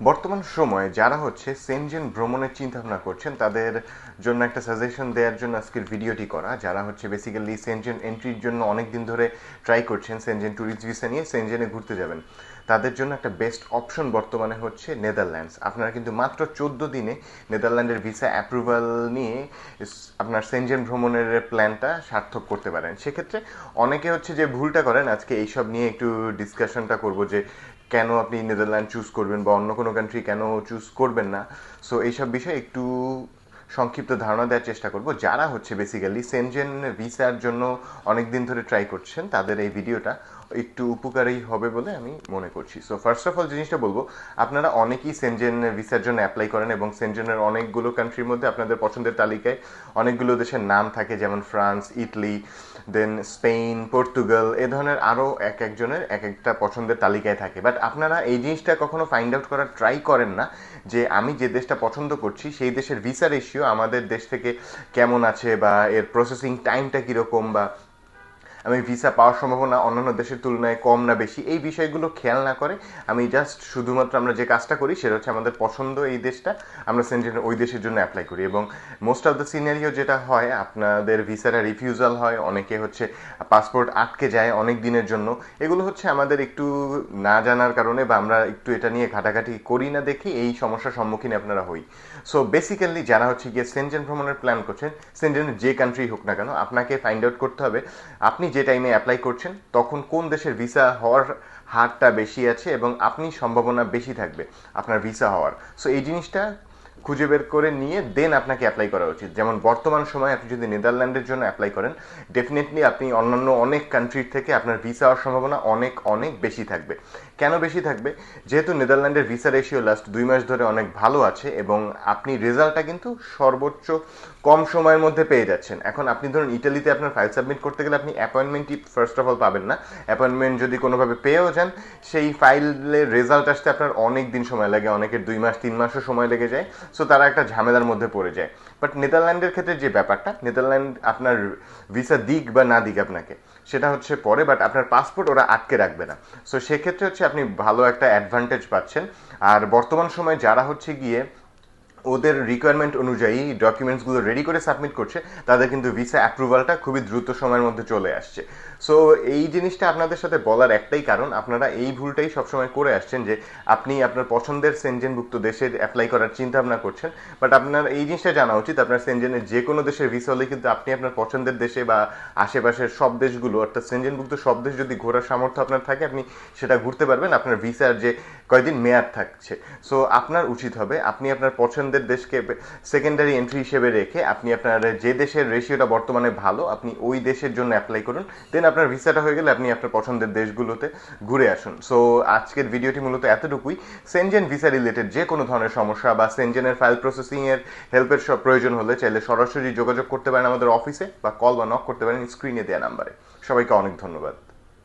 বর্তমান সময়ে যারা হচ্ছে সেনজেন ভ্রমণের চিন্তা ভাবনা করছেন, তাদের জন্য একটা সাজেশন দেওয়ার জন্য আজকের ভিডিওটি করা। যারা হচ্ছে বেসিক্যালি সেনজেন এন্ট্রির জন্য অনেক দিন ধরে ট্রাই করছেন সেনজেন ট্যুরিস্ট ভিসা নিয়ে সেনজেনে ঘুরতে যাবেন, তাদের জন্য একটা বেস্ট অপশন বর্তমানে হচ্ছে নেদারল্যান্ডস আপনারা কিন্তু মাত্র চোদ্দ দিনে নেদারল্যান্ডের ভিসা অ্যাপ্রুভাল নিয়ে আপনার সেনজেন ভ্রমণের প্ল্যানটা সার্থক করতে পারেন। সেক্ষেত্রে অনেকে হচ্ছে যে ভুলটা করেন, আজকে এইসব নিয়ে একটু ডিসকাশনটা করব যে কেন আপনি নেদারল্যান্ড চুজ করবেন বা অন্য কোনো কান্ট্রি কেন চুজ করবেন না? সো এইসব বিষয়ে একটু সংক্ষিপ্ত ধারণা দেওয়ার চেষ্টা করব। যারা হচ্ছে বেসিক্যালি সেনজেন ভিসার জন্য অনেক দিন ধরে ট্রাই করছেন, তাদের এই ভিডিওটা একটু উপকারী হবে বলে আমি মনে করছি। সো ফার্স্ট অফ অল জিনিসটা বলব, আপনারা অনেকেই সেনজেন ভিসার জন্য অ্যাপ্লাই করেন এবং সেনজেনের অনেকগুলো কান্ট্রির মধ্যে আপনাদের পছন্দের তালিকায় অনেকগুলো দেশের নাম থাকে, যেমন France Italy then Spain Portugal এ ধরনের আরও এক একজনের এক একটা পছন্দের তালিকায় থাকে। বাট আপনারা এই জিনিসটা কখনো ফাইন্ড আউট করার ট্রাই করেন না যে আমি যে দেশটা পছন্দ করছি, সেই দেশের ভিসা রেশিও আমাদের দেশ থেকে কেমন আছে বা এর প্রসেসিং টাইমটা কীরকম বা আমি ভিসা পাওয়ার সম্ভাবনা অন্যান্য দেশের তুলনায় কম না বেশি। এই বিষয়গুলো খেয়াল না করে আমি জাস্ট শুধুমাত্র আমরা যে কাজটা করি সেটা হচ্ছে আমাদের পছন্দ এই দেশটা, আমরা সেন্টেন ওই দেশের জন্য অ্যাপ্লাই করি এবং মোস্ট অফ দ্য সিনারিও যেটা হয়, আপনাদের ভিসাটা রিফিউজাল হয়, অনেকে হচ্ছে পাসপোর্ট আটকে যায় অনেক দিনের জন্য। এগুলো হচ্ছে আমাদের একটু না জানার কারণে বা আমরা একটু এটা নিয়ে ঘাটাঘাটি করি না দেখি এই সমস্যার সম্মুখীন আপনারা হই। সো বেসিক্যালি যারা হচ্ছে গিয়ে সেনজেন ভ্রমণের প্ল্যান করছেন সেনজেনের যে কান্ট্রি হোক না কেন, আপনাকে ফাইন্ড আউট করতে হবে, আপনি যে টাইমে অ্যাপ্লাই করছেন, তখন কোন দেশের ভিসা হওয়ার হারটা বেশি আছে এবং আপনি সম্ভাবনা বেশি থাকবে আপনার ভিসা হওয়ার? সো এই জিনিসটা খুঁজে বের করে নিয়ে দেন আপনাকে অ্যাপ্লাই করা উচিত। যেমন বর্তমান সময়ে আপনি যদি নেদারল্যান্ডের জন্য অ্যাপ্লাই করেন ডেফিনেটলি আপনি অন্যান্য অনেক কান্ট্রির থেকে আপনার ভিসা হওয়ার সম্ভাবনা অনেক অনেক বেশি থাকবে। কেন বেশি থাকবে? যেহেতু নেদারল্যান্ডের ভিসা রেশিও লাস্ট দুই মাস ধরে অনেক ভালো আছে এবং আপনি রেজাল্টটা কিন্তু সর্বোচ্চ কম সময়ের মধ্যে পেয়ে যাচ্ছেন। এখন আপনি ধরুন ইটালিতে আপনার ফাইল সাবমিট করতে গেলে আপনি অ্যাপয়েন্টমেন্টই ফার্স্ট অফ অল পাবেন না। অ্যাপয়েন্টমেন্ট যদি কোনোভাবে পেয়েও যান, সেই ফাইলের রেজাল্ট আসতে আপনার অনেক দিন সময় লাগে। অনেকের দুই মাস, তিন মাসও সময় লেগে যায়। সো তারা একটা ঝামেলার মধ্যে পড়ে যায়। বাট নেদারল্যান্ডের ক্ষেত্রে যে ব্যাপারটা, নেদারল্যান্ড আপনার ভিসা দিক বা না দিক আপনাকে, সেটা হচ্ছে পরে বাট আপনার পাসপোর্ট ওরা আটকে রাখবে না। সো সেক্ষেত্রে হচ্ছে আপনি ভালো একটা অ্যাডভান্টেজ পাচ্ছেন। আর বর্তমান সময়ে যারা হচ্ছে গিয়ে ওদের রিকোয়ারমেন্ট অনুযায়ী ডকুমেন্টসগুলো রেডি করে সাবমিট করছে, তাদের কিন্তু ভিসা অ্যাপ্রুভালটা খুবই দ্রুত সময়ের মধ্যে চলে আসছে। সো এই জিনিসটা আপনাদের সাথে বলার একটাই কারণ, আপনারা এই ভুলটাই সবসময় করে আসছেন যে আপনি আপনার পছন্দের সেনজেনভুক্ত দেশের অ্যাপ্লাই করার চিন্তা ভাবনা করছেন বাট আপনার এই জিনিসটা জানা উচিত, আপনার সেনজেনের যে কোনো দেশের ভিসা হলে কিন্তু আপনি আপনার পছন্দের দেশে বা আশেপাশের সব দেশগুলো, অর্থাৎ সেনজেনভুক্ত সব দেশ যদি ঘোরার সামর্থ্য আপনার থাকে, আপনি সেটা ঘুরতে পারবেন। আপনার ভিসার যে কয়দিন মেয়াদ থাকছে। সো আপনার উচিত হবে, আপনি আপনার পছন্দের দেশকে সেকেন্ডারি এন্ট্রি হিসেবে রেখে আপনি আপনার যে দেশের রেশিওটা বর্তমানে ভালো, আপনি ওই দেশের জন্য অ্যাপ্লাই করুন। দেন আপনার ভিসাটা হয়ে গেলে আপনি আপনার পছন্দের দেশগুলোতে ঘুরে আসুন। সো আজকের ভিডিওটি মূলত এতটুকুই। সেনজেন ভিসা রিলেটেড যে কোনো ধরনের সমস্যা বা সেনজেনের ফাইল প্রসেসিংয়ের হেল্পের সব প্রয়োজন হলে চাইলে সরাসরি যোগাযোগ করতে পারেন আমাদের অফিসে বা কল বা নক করতে পারেন স্ক্রিনে দেওয়া নাম্বারে সবাইকে অনেক ধন্যবাদ।